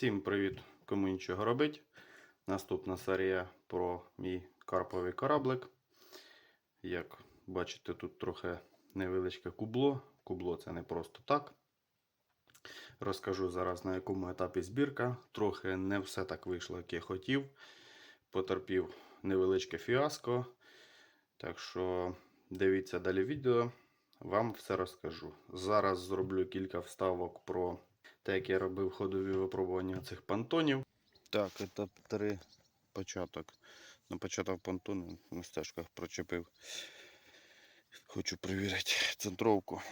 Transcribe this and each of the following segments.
Всім привіт, кому нічого робить. Наступна серія про мій карповий кораблик. Як бачите, тут трохи невеличке кубло. Кубло це не просто так. Розкажу зараз на якому етапі збірка. Трохи не все так вийшло, як я хотів. Потерпів невеличке фіаско. Так що дивіться далі відео, вам все розкажу. Зараз зроблю кілька вставок про те, як я робив ходові випробування цих понтонів. Так, етап 3 початок. На початок понтону на стежках прочепив. Хочу перевірити центровку.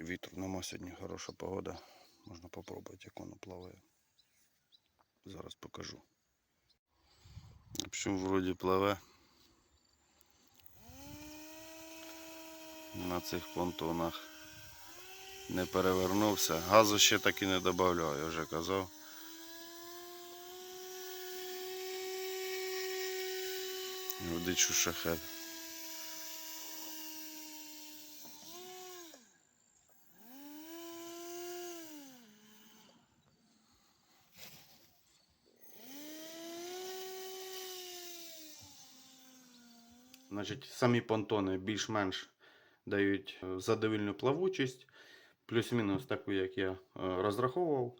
Вітру нема сьогодні, хороша погода. Можна попробувати, як воно плаває. Зараз покажу. Общем, вроді пливе. На цих понтонах не перевернувся. Газу ще так і не додавав, я вже казав. Водичу шахет. Значить, самі понтони більш-менш дають е, задовільну плавучість, плюс-мінус таку, як я е, розраховував.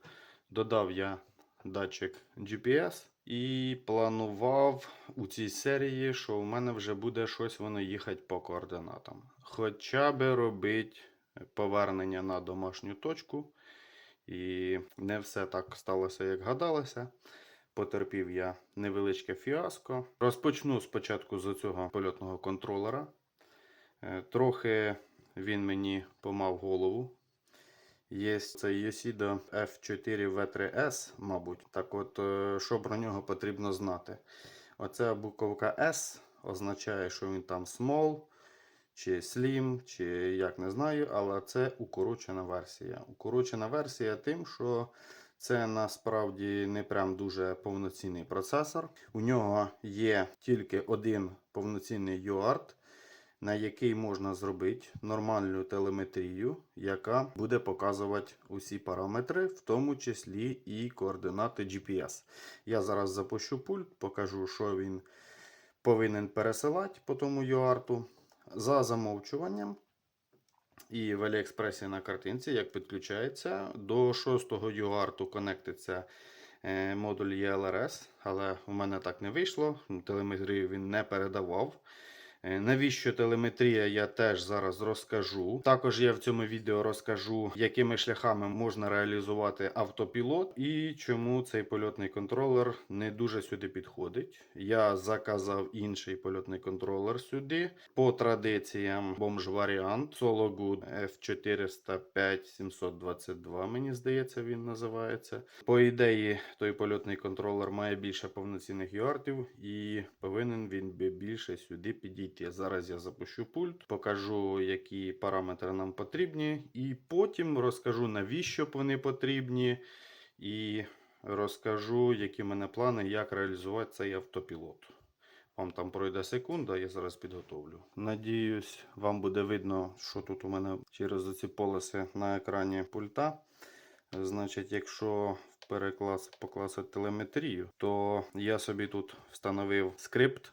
Додав я датчик GPS і планував у цій серії, що у мене вже буде щось воно їхати по координатам. Хоча би робити повернення на домашню точку. І не все так сталося, як гадалося. Потерпів я невеличке фіаско. Розпочну спочатку з цього польотного контролера. Е, Трохи він мені помав голову. Є цей Yosido F4 V3S, мабуть. Так от, е, що про нього потрібно знати? Оця буковка S означає, що він там small, чи slim, чи як не знаю, але це укорочена версія. Укорочена версія тим, що це насправді не прям дуже повноцінний процесор. У нього є тільки один повноцінний UART, на який можна зробити нормальну телеметрію, яка буде показувати усі параметри, в тому числі і координати GPS. Я зараз запущу пульт, покажу, що він повинен пересилати по тому UART. За замовчуванням. І в Аліекспресі на картинці, як підключається, до 6-го UART конектиться е, модуль ELRS, але у мене так не вийшло. Телеметрію він не передавав. Е, Навіщо телеметрія, я теж зараз розкажу. Також я в цьому відео розкажу, якими шляхами можна реалізувати автопілот і чому цей польотний контролер не дуже сюди підходить. Я заказав інший польотний контролер сюди. По традиціям бомж варіант Sologood F405 722, мені здається, він називається. По ідеї, той польотний контролер має більше повноцінних юартів і повинен він більше сюди підійти. Зараз я запущу пульт, покажу, які параметри нам потрібні, і потім розкажу, навіщо вони потрібні, і розкажу, які в мене плани, як реалізувати цей автопілот. Вам там пройде секунда, я зараз підготовлю. Надіюсь, вам буде видно, що тут у мене через ці полоси на екрані пульта. Значить, якщо переклас покласти телеметрію, то я собі тут встановив скрипт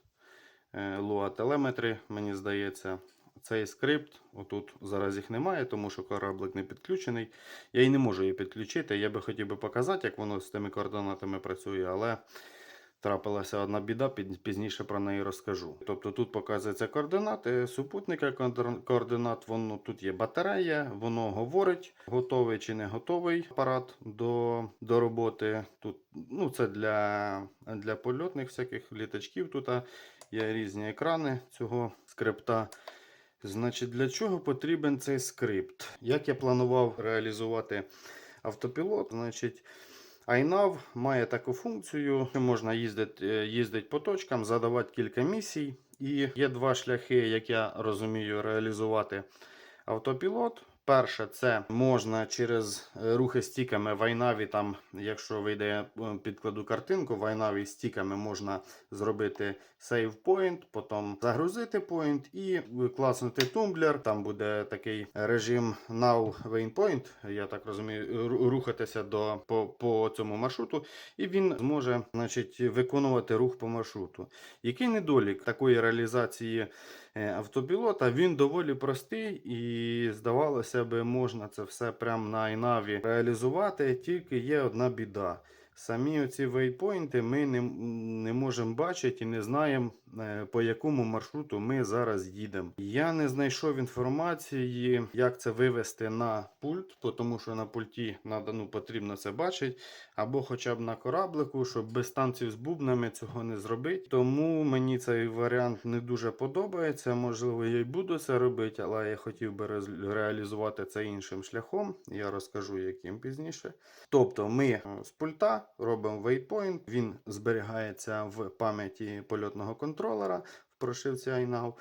е, Lua Telemetry, мені здається. Цей скрипт, отут зараз їх немає, тому що кораблик не підключений. Я і не можу її підключити. Я би хотів би показати, як воно з тими координатами працює, але трапилася одна біда, пізніше про неї розкажу. Тобто тут показуються координати супутника координат. Воно тут є батарея, воно говорить, готовий чи не готовий апарат до, до роботи. Тут ну, це для, для польотних всяких літачків. Тут є різні екрани цього скрипта. Значить, для чого потрібен цей скрипт? Як я планував реалізувати автопілот, значить. iNav має таку функцію, що можна їздити, е, їздити по точкам, задавати кілька місій. І є два шляхи, як я розумію, реалізувати автопілот. Перше, це можна через е, рухи стіками в iNavi, там, якщо вийде, е, підкладу картинку, в iNavi стіками можна зробити save point, потім загрузити point і класнути тумблер. Там буде такий режим now waypoint, я так розумію, рухатися до, по, по цьому маршруту, і він зможе значить, виконувати рух по маршруту. Який недолік такої реалізації автопілота? Він доволі простий і здавалося би, можна це все прямо на iNavi реалізувати, тільки є одна біда. Самі оці вейпойнти ми не, не можемо бачити і не знаємо, е, по якому маршруту ми зараз їдемо. Я не знайшов інформації, як це вивести на пульт, тому що на пульті надо, ну, потрібно це бачити, або хоча б на кораблику, щоб без танців з бубнами цього не зробити. Тому мені цей варіант не дуже подобається. Можливо, я й буду це робити, але я хотів би реалізувати це іншим шляхом. Я розкажу, яким пізніше. Тобто ми е, з пульта робимо waypoint, він зберігається в пам'яті польотного контролера в прошивці iNow.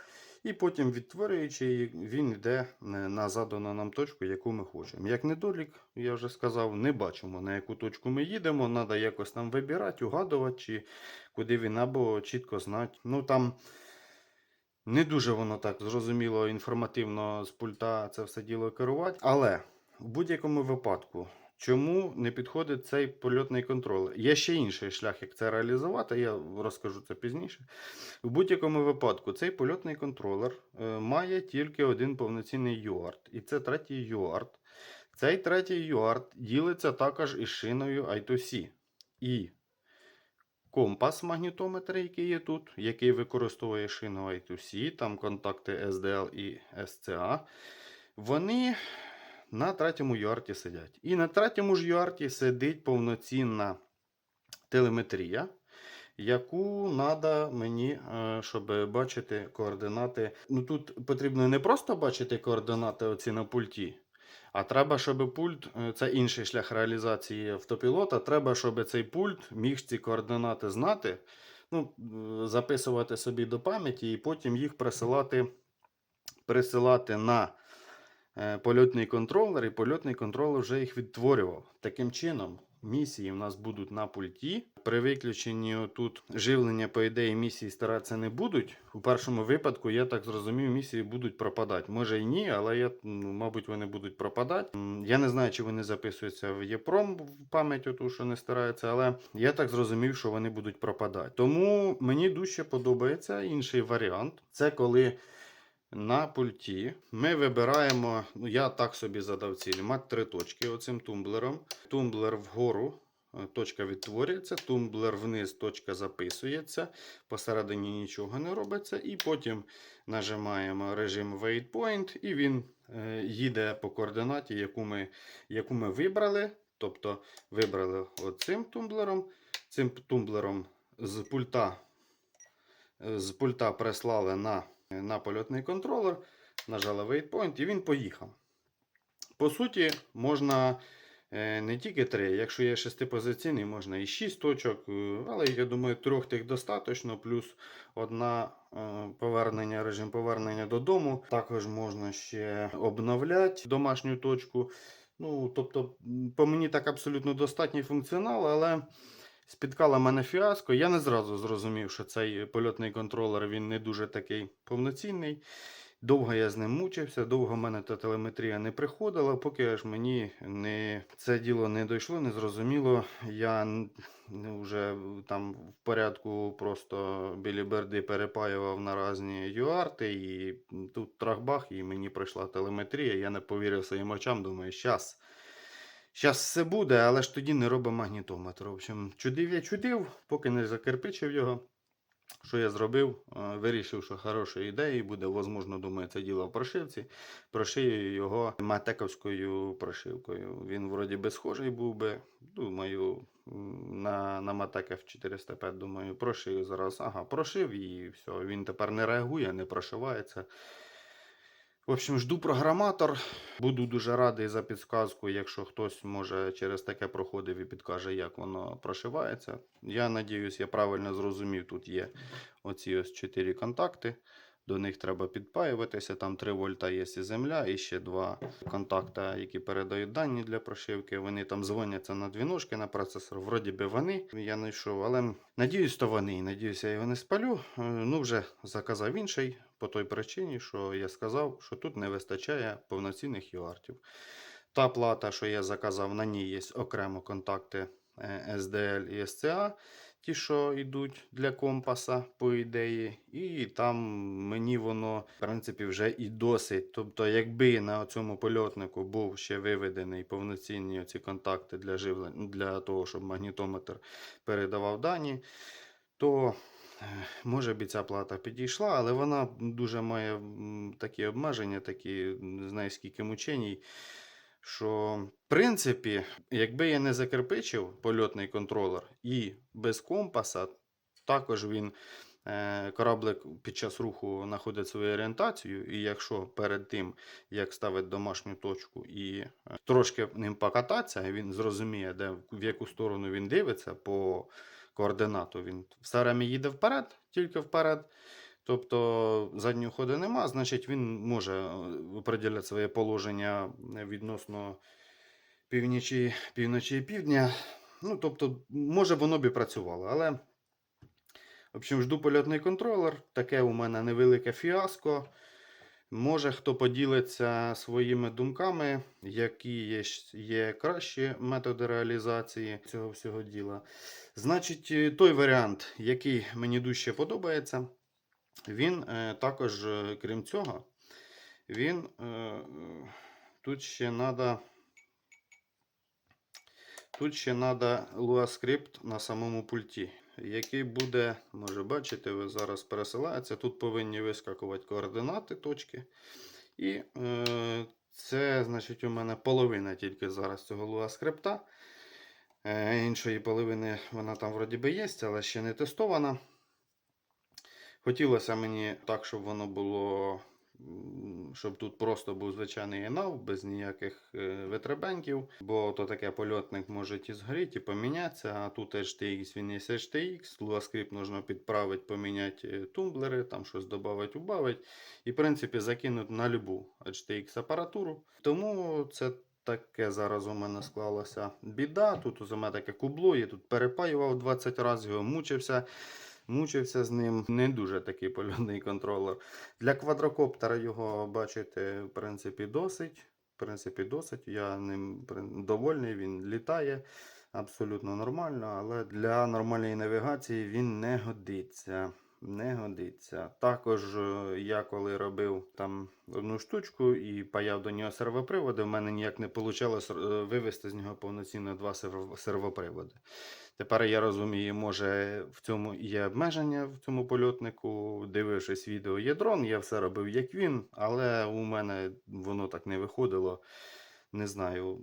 І потім, відтворюючи, її, він йде е, на задану нам точку, яку ми хочемо. Як недолік, я вже сказав, не бачимо, на яку точку ми їдемо. Треба якось там вибирати, угадувати, чи куди він, або чітко знати. Ну там не дуже воно так зрозуміло, інформативно з пульта це все діло керувати. Але в будь-якому випадку, чому не підходить цей польотний контролер? Є ще інший шлях, як це реалізувати, я розкажу це пізніше. В будь-якому випадку, цей польотний контролер е, має тільки один повноцінний UART, і це третій UART. Цей третій UART ділиться також із шиною I2C. І компас магнітометр, який є тут, який використовує шину I2C, там контакти SDL і SCA, вони на третьому юарті сидять. І на третьому ж юарті сидить повноцінна телеметрія, яку треба мені, е, щоб бачити координати. Ну тут потрібно не просто бачити координати оці на пульті. А треба, щоб пульт, е, це інший шлях реалізації автопілота. Треба, щоб цей пульт міг ці координати знати, ну, е, записувати собі до пам'яті і потім їх присилати, присилати на польотний контролер, і польотний контролер вже їх відтворював. Таким чином, місії в нас будуть на пульті. При виключенні тут живлення, по ідеї, місії старатися не будуть. У першому випадку, я так зрозумів, місії будуть пропадати. Може і ні, але я, ну, мабуть, вони будуть пропадати. Я не знаю, чи вони записуються в ЄПРОМ в пам'ять, оту, що не стараються, але я так зрозумів, що вони будуть пропадати. Тому мені дуже подобається інший варіант. Це коли на пульті ми вибираємо, ну я так собі задав ціль, мати три точки оцим тумблером. Тумблер вгору, е, точка відтворюється, тумблер вниз, точка записується, посередині нічого не робиться. І потім нажимаємо режим waypoint, і він е, їде по координаті, яку ми, яку ми вибрали. Тобто вибрали оцим тумблером, цим тумблером з пульта, е, з пульта прислали на на польотний контролер, нажали waypoint і він поїхав. По суті, можна е, не тільки 3, якщо є шестипозиційний, можна і 6 точок, е, але я думаю, трьох тих достатньо, плюс одна е, повернення, режим повернення додому. Також можна ще обновляти домашню точку. Ну, тобто, по мені так абсолютно достатній функціонал, але спіткала мене фіаско. Я не зразу зрозумів, що цей польотний контролер він не дуже такий повноцінний. Довго я з ним мучився, довго в мене та телеметрія не приходила, поки аж мені не, це діло не дійшло, не зрозуміло. Я ну, вже там в порядку просто білі берди перепаював на різні юарти, і тут трахбах, і мені прийшла телеметрія. Я не повірив своїм очам, думаю, щас. Щас все буде, але ж тоді не робить магнітометр. В общем, чудив я чудив, поки не закирпичив його. Що я зробив? Е, Вирішив, що хорошою ідеєю буде, возможно, думаю, це діло в прошивці. Прошию його матековською прошивкою. Він вроді би схожий був би. Думаю, на, на Матеков 405, думаю, прошию зараз. Ага, прошив і все. Він тепер не реагує, не прошивається. В общем, жду програматор. Буду дуже радий за підсказку, якщо хтось може через таке проходив і підкаже, як воно прошивається. Я надіюсь, я правильно зрозумів, тут є оці ось чотири контакти. До них треба підпаюватися. Там 3 вольта є і земля, і ще два контакта, які передають дані для прошивки. Вони там дзвоняться на дві ножки на процесор. Вроді би вони. Я не йшов, але надіюсь, то вони. Надіюсь, я його не спалю. Е, Ну, вже заказав інший по той причині, що я сказав, що тут не вистачає повноцінних юартів. Та плата, що я заказав, на ній є окремо контакти е, SDL і SCA, ті, що йдуть для компаса, по ідеї. І там мені воно, в принципі, вже і досить. Тобто, якби на цьому польотнику був ще виведений повноцінні ці контакти для живлення, для того, щоб магнітометр передавав дані, то е, може б і ця плата підійшла, але вона дуже має такі обмеження, такі не знаю скільки мученій. Що, в принципі, якби я не закирпичив польотний контролер і без компаса, також він е, кораблик під час руху знаходить свою орієнтацію, і якщо перед тим, як ставить домашню точку і е, трошки ним покататися, він зрозуміє, де, в яку сторону він дивиться по координату. Він все время їде вперед, тільки вперед. Тобто заднього ходу нема, значить він може е, определяти своє положення відносно північі, півночі і півдня. Ну, тобто, може воно б і працювало, але. В общем, жду польотний контролер. Таке у мене невелике фіаско. Може, хто поділиться своїми думками, які є, є кращі методи реалізації цього всього діла. Значить, е, той варіант, який мені дужче подобається, він е, також, е, крім цього, він е, тут ще треба. Тут ще треба Lua на самому пульті, який буде, може бачите, ви зараз пересилається. Тут повинні вискакувати координати точки. І е, це, значить, у мене половина тільки зараз цього Lua скрипта. Е, іншої половини вона там вроді би є, але ще не тестована. Хотілося мені так, щоб воно було, щоб тут просто був звичайний ENAV, без ніяких е, витребеньків, бо то таке польотник може і згоріти, і помінятися, а тут HTX, він є HTX, LuaScript можна підправити, поміняти е, тумблери, там щось додати, убавити, і в принципі закинути на любу HTX апаратуру. Тому це таке зараз у мене склалася біда. Тут у мене таке кубло, я тут перепаював 20 разів, його мучився. Мучився з ним. Не дуже такий польотний контролер. Для квадрокоптера його бачите, в принципі, досить. В принципі, досить. Я ним довольний, він літає абсолютно нормально, але для нормальної навігації він не годиться. Не годиться. Також е, я коли робив там одну штучку і паяв до нього сервоприводи, в мене ніяк не вийшло вивести з нього повноцінно два сервоприводи. Тепер я розумію, може в цьому є обмеження в цьому польотнику. Дивившись відео, є дрон, я все робив як він, але у мене воно так не виходило. Не знаю,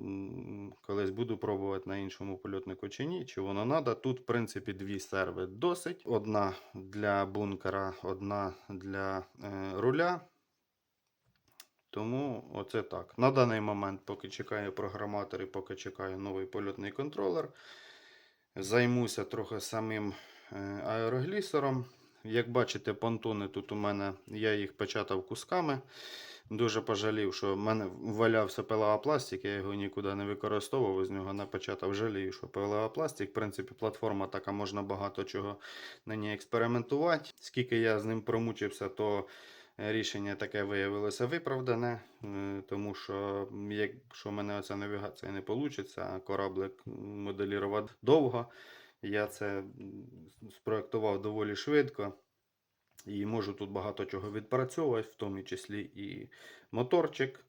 колись буду пробувати на іншому польотнику чи ні, чи воно треба. Тут, в принципі, дві серви досить. Одна для бункера, одна для е, руля. Тому оце так. На даний момент, поки чекаю програматор і поки чекаю новий польотний контролер, займуся трохи самим е, аероглісером. Як бачите, понтони тут у мене, я їх печатав кусками. Дуже пожалів, що в мене валявся ПЛА пластик, я його нікуди не використовував, з нього напечатав жалію, що ПЛА пластик. В принципі, платформа така, можна багато чого на ній експериментувати. Скільки я з ним промучився, то рішення таке виявилося виправдане, е, тому що якщо в мене оця навігація не вийде, кораблик моделірувати довго, я це спроектував доволі швидко. І можу тут багато чого відпрацьовувати, в тому числі і моторчик,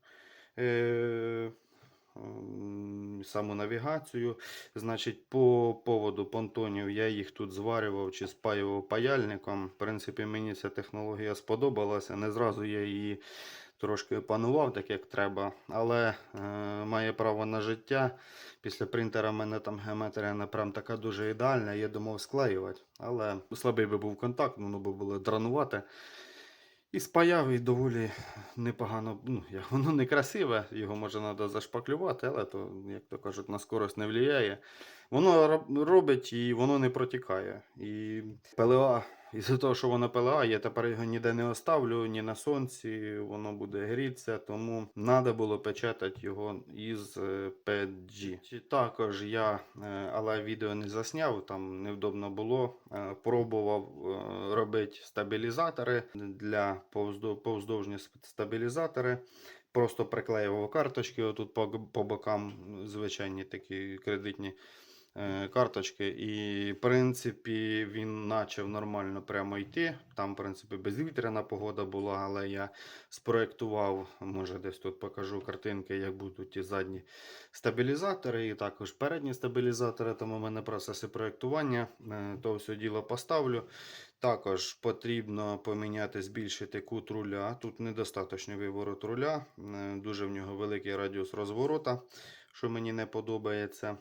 е- саму навігацію. Значить, по поводу понтонів я їх тут зварював чи спаював паяльником. В принципі, мені ця технологія сподобалася. Не зразу я її трошки опанував, так як треба, але е, має право на життя. Після принтера в мене там геометрія не прям така дуже ідеальна, я думав склеювати. Але слабий би був контакт, воно би було дранувати. І спаяв доволі непогано. Ну, як воно не красиве, його може треба зашпаклювати, але то, як то кажуть, на скорость не влияє. Воно роб- робить і воно не протікає. І ПЛА, із-за того, що воно ПЛА, я тепер його ніде не оставлю, ні на сонці, воно буде грітися, тому треба було печатати його із е, PG. Також я, е, але відео не засняв, там невдобно було. е, Пробував е, робити стабілізатори для повздов- повздовжні стабілізатори. Просто приклеював карточки отут по, бокам, звичайні такі кредитні е, карточки. І, в принципі, він почав нормально прямо йти. Там, в принципі, безвітряна погода була, але я спроектував, може десь тут покажу картинки, як будуть ті задні стабілізатори, і також передні стабілізатори. Тому в мене процеси проектування. Е, То все діло поставлю. Також потрібно поміняти, збільшити кут руля. Тут недостаточний виворот руля, е, дуже в нього великий радіус розворота, що мені не подобається.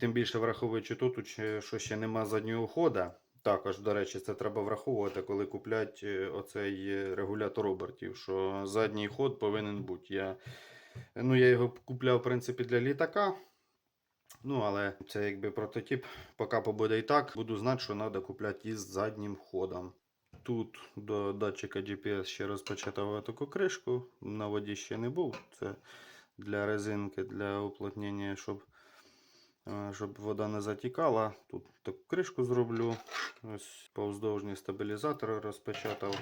Тим більше враховуючи тут, що ще нема заднього хода. Також, до речі, це треба враховувати, коли куплять е, оцей е, регулятор обертів, що задній ход повинен бути. Я, ну, я його купляв, в принципі, для літака. Ну, але це якби прототип. Поки побуде і так, буду знати, що треба купляти із заднім ходом. Тут до датчика GPS ще розпочатав таку кришку. На воді ще не був. Це для резинки, для уплотнення, щоб, е, щоб вода не затікала. Тут таку кришку зроблю. Ось повздовжні стабілізатори розпечатав.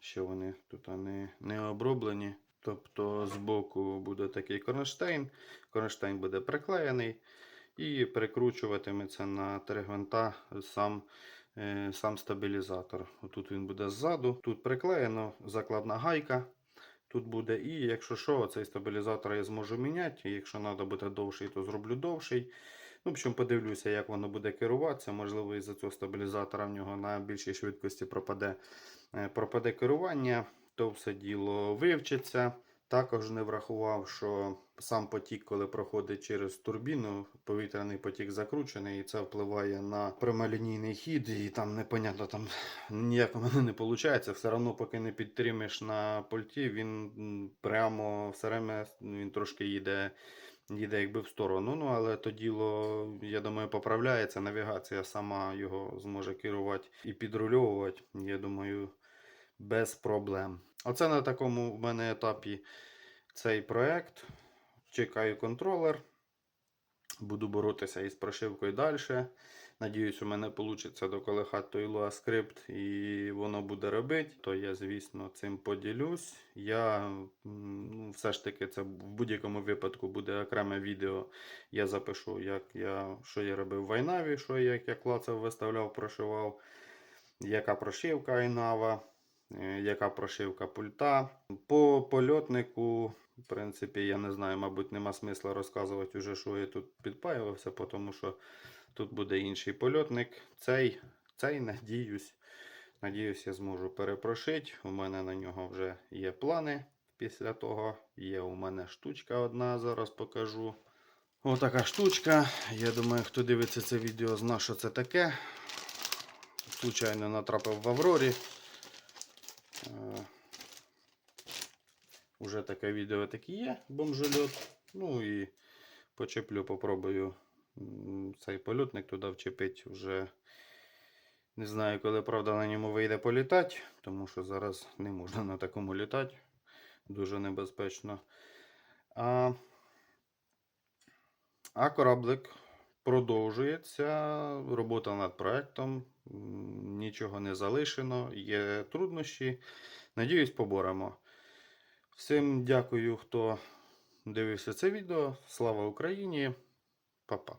Ще вони тут не, не оброблені. Тобто збоку буде такий кронштейн. Кронштейн буде приклеєний і прикручуватиметься на три гвинта сам, е, сам стабілізатор. Тут він буде ззаду. Тут приклеєно закладна гайка. Тут буде і, якщо що, цей стабілізатор я зможу міняти. Якщо треба буде довший, то зроблю довший. Ну, в общем, подивлюся, як воно буде керуватися. Можливо, із-за цього стабілізатора в нього на більшій швидкості пропаде, е, пропаде керування, то все діло вивчиться. Також не врахував, що сам потік, коли проходить через турбіну, повітряний потік закручений, і це впливає на прямолінійний хід, і там непонятно, там ніяк у мене не виходить. Все одно, поки не підтримаєш на пульті, він прямо все время він трошки їде їде якби в сторону. Ну, але то діло, я думаю, поправляється. Навігація сама його зможе керувати і підрульовувати. Я думаю, без проблем. Оце на такому в мене етапі цей проект. Чекаю контролер. Буду боротися із прошивкою далі. Надіюсь, у мене вийде доколихати той Lua скрипт і воно буде робити. То я, звісно, цим поділюсь. Я ну, все ж таки це в будь-якому випадку буде окреме відео. Я запишу, як я, що я робив в Айнаві, що як я клацав, виставляв, прошивав, яка прошивка Айнава, е, яка прошивка пульта. По польотнику. В принципі, я не знаю, мабуть, нема смисла розказувати уже, що я тут підпаювався, тому що тут буде інший польотник. Цей, цей надіюсь, надіюсь, я зможу перепрошити. У мене на нього вже є плани після того. Є у мене штучка одна, зараз покажу. Отака штучка. Я думаю, хто дивиться це відео, зна, що це таке. Случайно натрапив в Аврорі. Уже таке відео таке є, бомжольот. Ну і почеплю, попробую цей польотник туди вчепити вже. Не знаю, коли правда на ньому вийде політати, тому що зараз не можна на такому літати. Дуже небезпечно. А, а кораблик продовжується. Робота над проектом. Нічого не залишено, є труднощі. Надіюсь, поборемо. Всім дякую, хто дивився це відео. Слава Україні! Па-па.